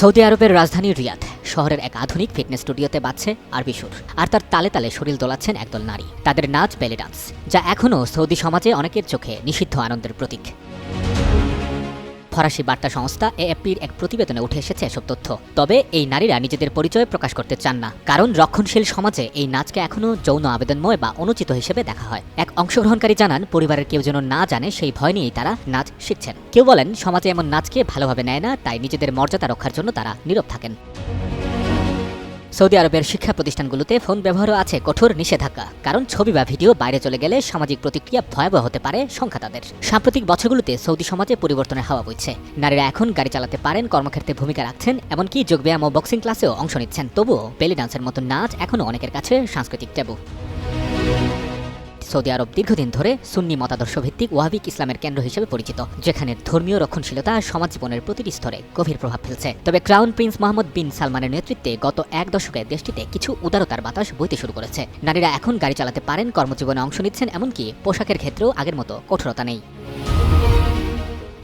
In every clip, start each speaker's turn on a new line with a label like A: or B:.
A: Saudi আরবের রাজধানী রিয়াদ, শহরের এক আধুনিক ফিটনেস স্টুডিওতে বাজছে আরবি সুর। আর তার তালে তালে শরীর দোলাচ্ছেন একদল নারী। তাদের নাচ বেলে ডান্স, যা এখনও সৌদি সমাজে অনেকের চোখে নিষিদ্ধ আনন্দের প্রতীক। ফরাসি বার্তা সংস্থা এএফপির এক প্রতিবেদনে উঠে এসেছে এসব তথ্য। তবে এই নারীরা নিজেদের পরিচয় প্রকাশ করতে চান না। কারণ রক্ষণশীল সমাজে এই নাচকে এখনও যৌন আবেদনময় বা অনুচিত হিসেবে দেখা হয়। এক অংশগ্রহণকারী জানান, পরিবারের কেউ যেন না জানে সেই ভয় নিয়েই তারা নাচ শিখছেন। কেউ বলেন, সমাজে এমন নাচকে ভালোভাবে নেয় না, তাই নিজেদের মর্যাদা রক্ষার জন্য তারা নীরব থাকেন। সৌদি আরবের শিক্ষা প্রতিষ্ঠানগুলোতে ফোন ব্যবহারও আছে কঠোর নিষেধাজ্ঞা। কারণ ছবি বা ভিডিও বাইরে চলে গেলে সামাজিক প্রতিক্রিয়া ভয়াবহ হতে পারে সংখ্যা তাদের। সাম্প্রতিক বছরগুলোতে সৌদি সমাজে পরিবর্তনের হাওয়া বইছে। নারীরা এখন গাড়ি চালাতে পারেন, কর্মক্ষেত্রে ভূমিকা রাখছেন, এমনকি যোগব্যায়াম ও বক্সিং ক্লাসেও অংশ নিচ্ছেন। তবুও বেলি ডান্সের মতো নাচ এখনও অনেকের কাছে সাংস্কৃতিক ট্যাবু। সৌদি আরব দীর্ঘদিন ধরে সুন্নি মতাদর্শ ভিত্তিক ওয়াহাবিক ইসলামের কেন্দ্র হিসেবে পরিচিত, যেখানে ধর্মীয় রক্ষণশীলতা সমাজ জীবনের প্রতিটি স্তরে গভীর প্রভাব ফেলছে। তবে ক্রাউন প্রিন্স মোহাম্মদ বিন সালমানের নেতৃত্বে গত এক দশকে দেশটিতে কিছু উদারতার বাতাস বইতে শুরু করেছে। নারীরা এখন গাড়ি চালাতে পারেন, কর্মজীবনে অংশ নিচ্ছেন, এমনকি পোশাকের ক্ষেত্রেও আগের মতো কঠোরতা নেই।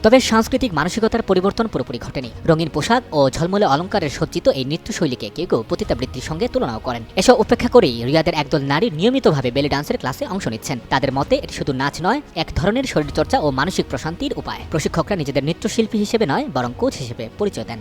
A: তবে সাংস্কৃতিক মানসিকতার পরিবর্তন পুরোপুরি ঘটেনি। রঙিন পোশাক ও ঝলমলে অলঙ্কারের সজ্জিত এই নৃত্যশৈলীকে কেউ কেউ পতিতাবৃত্তির সঙ্গে তুলনাও করেন। এসব উপেক্ষা করেই রিয়াদের একদল নারী নিয়মিতভাবে বেলি ডান্সের ক্লাসে অংশ নিচ্ছেন। তাদের মতে এটি শুধু নাচ নয়, এক ধরনের শরীরচর্চা ও মানসিক প্রশান্তির উপায়। প্রশিক্ষকরা নিজেদের নৃত্যশিল্পী হিসেবে নয়, বরং কোচ হিসেবে পরিচয় দেন।